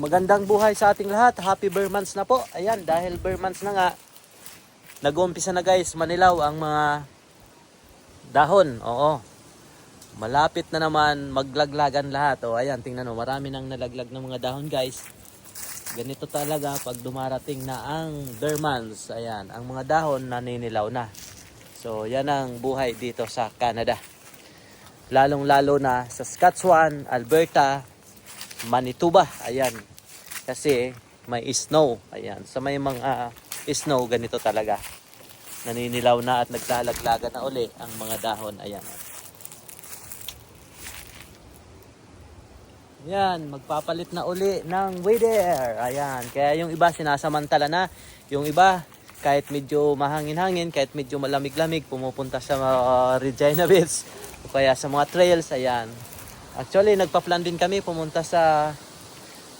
magandang buhay sa ating lahat. Happy Bear Months na po. Ayan, dahil Bear Months na nga, nag-uumpisa na guys, manilaw ang mga dahon. Oo. Malapit na naman maglaglagan lahat. O ayan, tingnan mo, marami nang nalaglag ng mga dahon guys. Ganito talaga pag dumarating na ang Bear Months. Ayan, ang mga dahon naninilaw na. So, yan ang buhay dito sa Canada. Lalong-lalo na sa Saskatchewan, Alberta, Manitoba. Ayan. Kasi may snow. Ayan. Sa may mga snow, ganito talaga. Naninilaw na at naglalaglaga na uli ang mga dahon. Ayan. Ayan, magpapalit na uli ng weather. Ayan, kaya yung iba sinasamantala na. Yung iba, kahit medyo mahangin-hangin, kahit medyo malamig-lamig, pumupunta sa uh, Regina Beach o kaya sa mga trails. Ayan. Actually, nagpa-plan din kami pumunta sa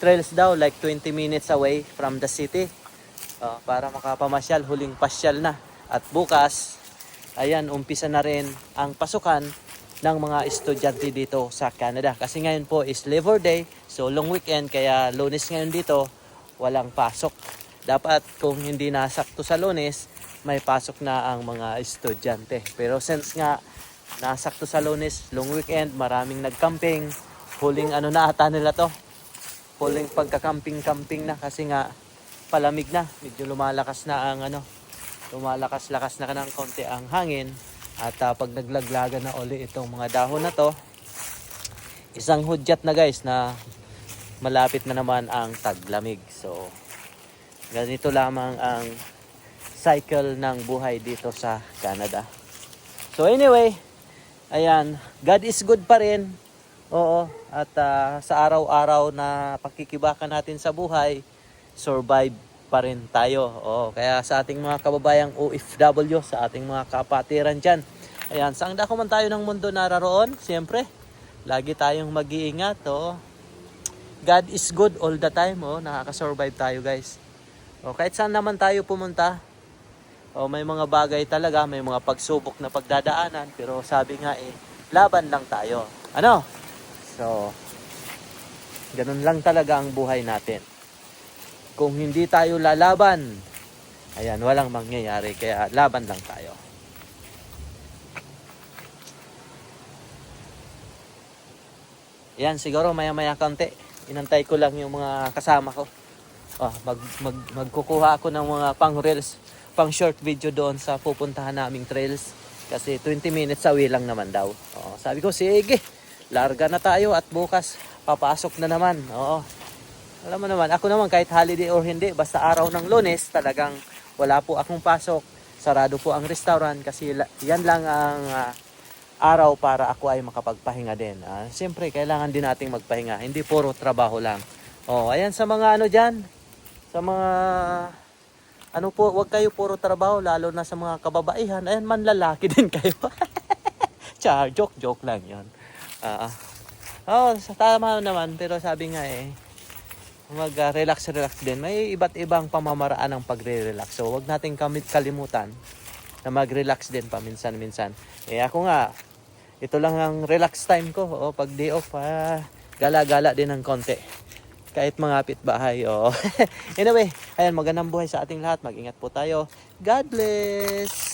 trails daw, like 20 minutes away from the city. Uh, para makapamasyal, huling pasyal na. At bukas, ayan, umpisa na rin ang pasukan ng mga estudyante dito sa Canada. Kasi ngayon po is Labor Day, so long weekend, kaya lunes ngayon dito, walang pasok. Dapat kung hindi nasakto sa lunes, may pasok na ang mga estudyante. Pero since nga nasakto sa lunes, long weekend, maraming nagcamping, huling ano na ata nila to, huling pagka-camping-camping na kasi nga palamig na, medyo lumalakas na ang ano, lumalakas-lakas na ng konti ang hangin at ah, pag naglaglagan na uli itong mga dahon na to, isang hudyat na guys na malapit na naman ang taglamig. So, ganito lamang ang cycle ng buhay dito sa Canada. So anyway, ayan, God is good pa rin. Oo, at ah, sa araw-araw na pakikibaka natin sa buhay, survive pa rin tayo. Oo, kaya sa ating mga kababayang OFW, sa ating mga kapatiran dyan, ayan, saan dako man tayo ng mundo nararoon, siyempre, lagi tayong mag-iingat. Oo. God is good all the time. Oh, nakaka-survive tayo guys. O, kahit saan naman tayo pumunta, o, may mga bagay talaga, may mga pagsubok na pagdadaanan, pero sabi nga eh, laban lang tayo. Ano? So, ganun lang talaga ang buhay natin. Kung hindi tayo lalaban, ayan, walang mangyayari. Kaya laban lang tayo. Yan, siguro maya-maya konti. Inantay ko lang yung mga kasama ko. Oh, mag, mag, magkukuha ako ng mga pang reels, pang short video doon sa pupuntahan naming trails. Kasi 20 minutes away lang naman daw. Oh, sabi ko, sige, larga na tayo at bukas papasok na naman. Oo. Alam mo naman, ako naman kahit holiday or hindi, basta araw ng lunes, talagang wala po akong pasok. Sarado po ang restaurant kasi yan lang ang ah, araw para ako ay makapagpahinga din. Ah, Siyempre, kailangan din nating magpahinga. Hindi puro trabaho lang. Oh, ayan sa mga ano dyan, sa mga ano po, wag kayo puro trabaho, lalo na sa mga kababaihan. Ayan, manlalaki din kayo. Char, joke, joke lang yon. Ah, ah. oh, sa tama naman, pero sabi nga eh, mag-relax, relax din. May iba't ibang pamamaraan ng pagre-relax. So, wag nating kamit kalimutan na mag-relax din paminsan-minsan. Eh, ako nga, ito lang ang relax time ko. O, pag day off, ah, gala-gala din ng konti. Kahit mangapit bahay. Oh. anyway, ayan, magandang buhay sa ating lahat. Mag-ingat po tayo. God bless!